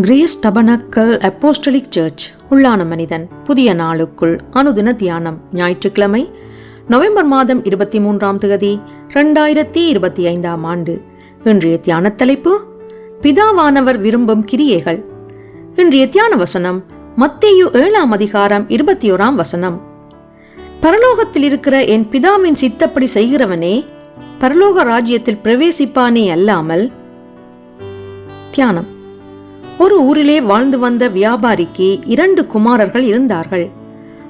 Grace tabernacle apostolic search உள்ளான மனிதன் புதிய நாளுக்குள் அனுதின தியானம் ஞாயிற்றுக்கிழமை நவம்பர் மாதம் இருபத்தி மூன்றாம் தேதி ரெண்டாயிரத்தி இருபத்தி ஐந்தாம் ஆண்டு. இன்றைய தியான தலைப்பு பிதாவானவர் விரும்பும் கிரியைகள். இன்றைய தியான வசனம் மத்தேயு ஏழாம் அதிகாரம் இருபத்தி ஓராம் வசனம். பரலோகத்தில் இருக்கிற என் பிதாவின் சித்தப்படி செய்கிறவனே பரலோக ராஜ்யத்தில் பிரவேசிப்பானே அல்லாமல் தியானம். ஒரு ஊரிலே வாழ்ந்து வந்த வியாபாரிக்கு இரண்டு குமாரர்கள் இருந்தார்கள்.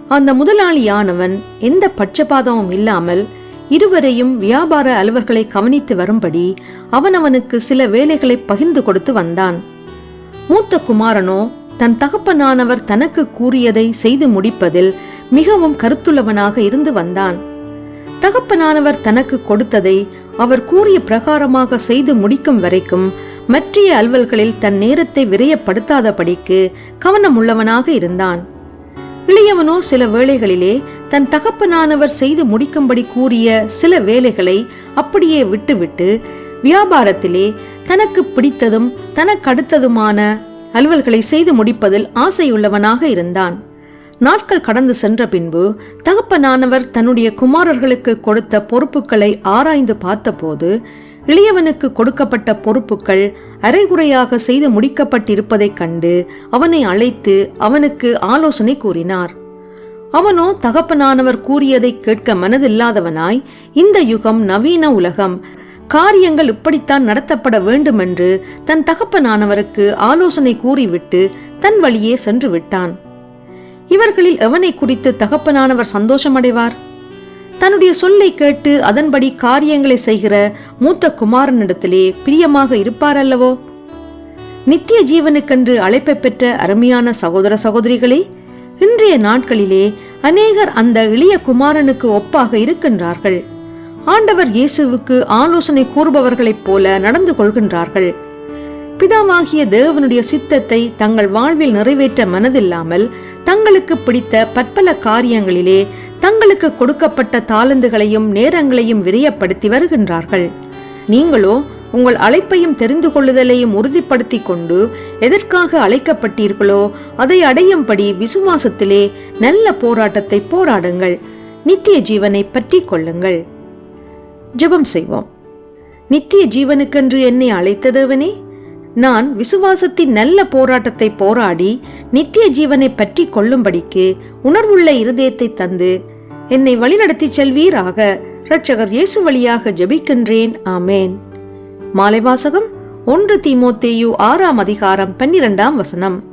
அந்த முதலாளியானவன் எந்த பட்சபாதமும் இல்லாமல் இருவரையும் வியாபார அலுவல்களை கவனித்து வரும்படி அவனவனுக்கு சில வேலைகளை பகிர்ந்து கொடுத்து வந்தான். மூத்த குமாரனோ தன் தகப்பனானவர் தனக்கு கூறியதை செய்து முடிப்பதில் மிகவும் கருத்துள்ளவனாக இருந்து வந்தான். தகப்பனானவர் தனக்கு கொடுத்ததை அவர் கூறிய பிரகாரமாக செய்து முடிக்கும் வரைக்கும் மற்றைய அலுவல்களில் தன் நேரத்தை விரயப்படுத்தாதபடிக்கு கவனமுள்ளவனாக இருந்தான். இளையவனோ சில வேளைகளிலே தன் தகப்பனானவர் செய்து முடிக்கும்படி கூறிய சில வேலைகளை அப்படியே விட்டுவிட்டு வியாபாரத்திலே தனக்கு பிடித்ததும் தனக்கடுத்ததுமான அலுவல்களை செய்து முடிப்பதில் ஆசையுள்ளவனாக இருந்தான். நாட்கள் கடந்து சென்ற பின்பு தகப்பனானவர் தன்னுடைய குமாரர்களுக்கு கொடுத்த பொறுப்புகளை ஆராய்ந்து பார்த்தபோது இளையவனுக்கு கொடுக்கப்பட்ட பொறுப்புகள் அரைகுறையாக செய்து முடிக்கப்பட்டிருப்பதைக் கண்டு அவனை அழைத்து அவனுக்கு ஆலோசனை கூறினார். அவனோ தகப்பனானவர் கூறியதை கேட்க மனதில்லாதவனாய் இந்த யுகம் நவீன உலகம் காரியங்கள் இப்படித்தான் நடத்தப்பட வேண்டுமென்று தன் தகப்பனானவருக்கு ஆலோசனை கூறிவிட்டு தன் வழியே சென்று விட்டான். இவர்களில் எவனை குறித்து தகப்பனானவர் சந்தோஷமடைவார்? தன்னுடைய சொல்லை கேட்டு அதன்படி காரியங்களை செய்கிற மூத்த குமாரனிடத்திலே பிரியமாக இருப்பார் அல்லவோ நித்திய ஜீவனுக்கென்று அழைப்பை பெற்ற அருமையான சகோதர சகோதரிகளே இன்றைய நாட்களிலே அநேகர் அந்த இளைய குமாரனுக்கு ஒப்பாக இருக்கின்றார்கள். ஆண்டவர் இயேசுவுக்கு ஆலோசனை கூறுபவர்களைப் போல நடந்து கொள்கின்றார்கள். பிதாவாகிய தேவனுடைய சித்தத்தை தங்கள் வாழ்வில் நிறைவேற்ற மனதில்லாமல் தங்களுக்கு பிடித்த பற்பல காரியங்களிலே தங்களுக்கு கொடுக்கப்பட்ட தாளந்துகளையும் நேரங்களையும் விரியப்படுத்தி வருகின்றார்கள். நீங்களோ உங்கள் அழைப்பையும் தெரிந்து கொள்ளுதலையும் உறுதிப்படுத்தி கொண்டு எதற்காக அழைக்கப்பட்டீர்களோ அதை அடையும்படி விசுவாசத்திலே நல்ல போராட்டத்தை போராடுங்கள். நித்திய ஜீவனை பற்றி கொள்ளுங்கள். ஜெபம் செய்வோம். நித்திய ஜீவனுக்கென்று என்னை அழைத்ததவனே? நான் விசுவாசத்தின் நல்ல போராட்டத்தை போராடி நித்திய ஜீவனை பற்றி கொள்ளும்படிக்கு உணர்வுள்ள இருதயத்தை தந்து என்னை வழிநடத்தி செல்வீராக. இரட்சகர் இயேசு வழியாக ஜபிக்கின்றேன். ஆமேன். மாலை வாசகம் ஒன்று தீமோத்தேயு ஆறாம் அதிகாரம் பன்னிரெண்டாம் வசனம்.